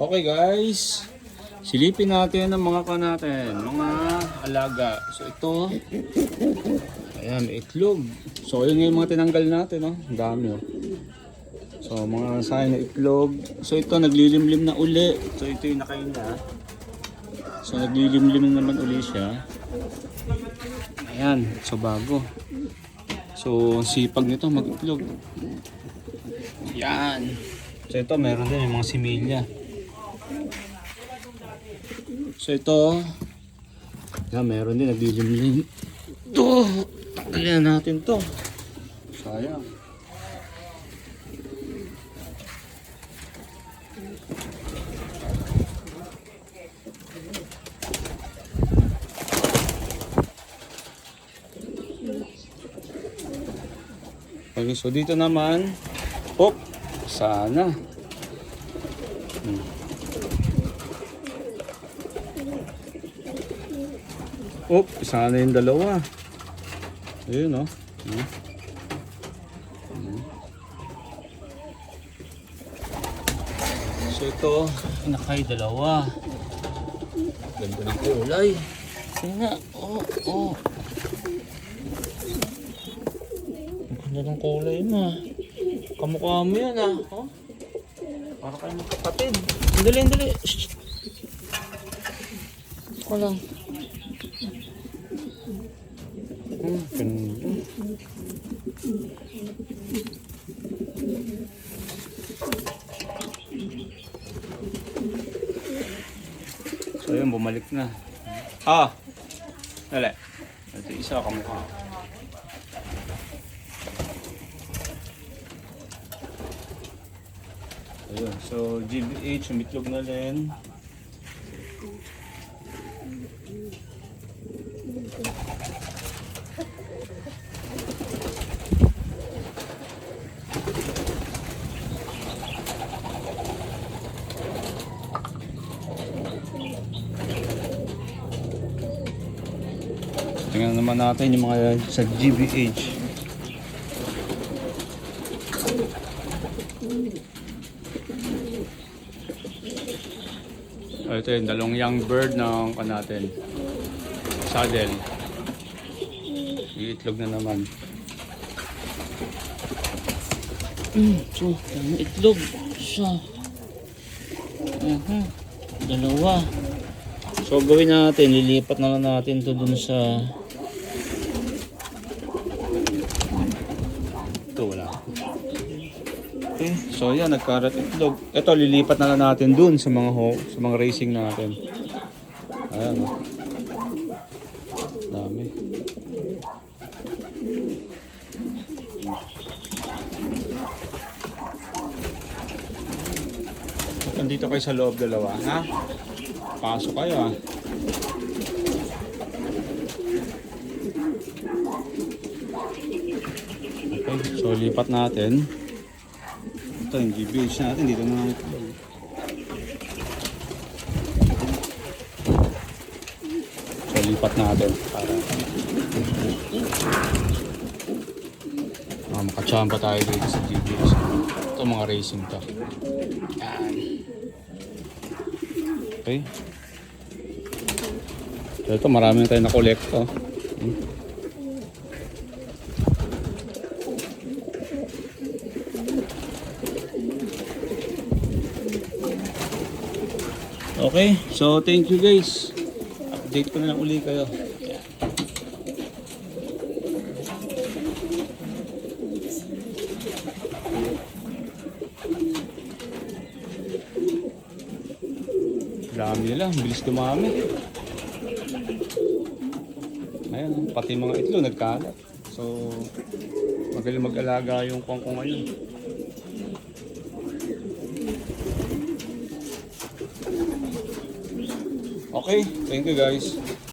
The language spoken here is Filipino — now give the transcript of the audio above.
Okay guys, silipin natin ang mga ka natin, mga alaga. So ito, ayan, itlog. So yun yung mga tinanggal natin, no? Ang dami, oh. So mga sign na itlog. So ito, naglilimlim na uli. So ito yung nakain na. So naglilimlim naman uli siya. Ayan, so bago. So sipag nito mag-itlog. Yan. So ito, meron din yung mga similya. So ito, yan, meron din, naglilimlim. Ito, tanggalin natin to. Sayang. Okay, so dito naman, op, sana. Hmm. Op, sana yung dalawa. Ayun, oh. Hmm. So ito, nakay dalawa. Ganda ng kulay. Tingnan, oh, oh. Ganda ng kulay mo ah. Kamukha mo yan ah. Oh? Para kayo magkapatid. Dali, dali. Shh. Ako lang. Hmm, ganda. So yun, bumalik na. Ah! Dali. Ito isa kamukha. Ayun, so GBH, umitlog na rin. Tingnan naman natin yung mga sa GBH. Oh, ito yung dalawang young bird ng kan natin. Saddle. Iitlog na naman. Mm, so, itlog. Siya. Mhm. Dalawa. So, gawin natin, lilipat na lang natin to dun sa... Ito, wala. Okay, so yan, nagkarat itlog. Ito, lilipat na lang natin dun sa mga ho, sa mga racing natin. Ayan, oh. Dami. Nandito kayo sa loob dalawa, ha? Pasok kayo, ah. Okay, so lipat natin. Ito yung GBH natin, dito na lang. So lipat natin para ah, makachamba tayo dito sa GBH. Ito mga racing to. Yan. Okay. So ito marami na tayo na-collect oh. Hmm. Okay, so thank you guys. Update ko na lang uli kayo. Dami nila, bilis dumami. Ayan, pati mga itlog nagkalat. So, magaling mag-alaga yung kong ko ngayon. Okay, thank you guys.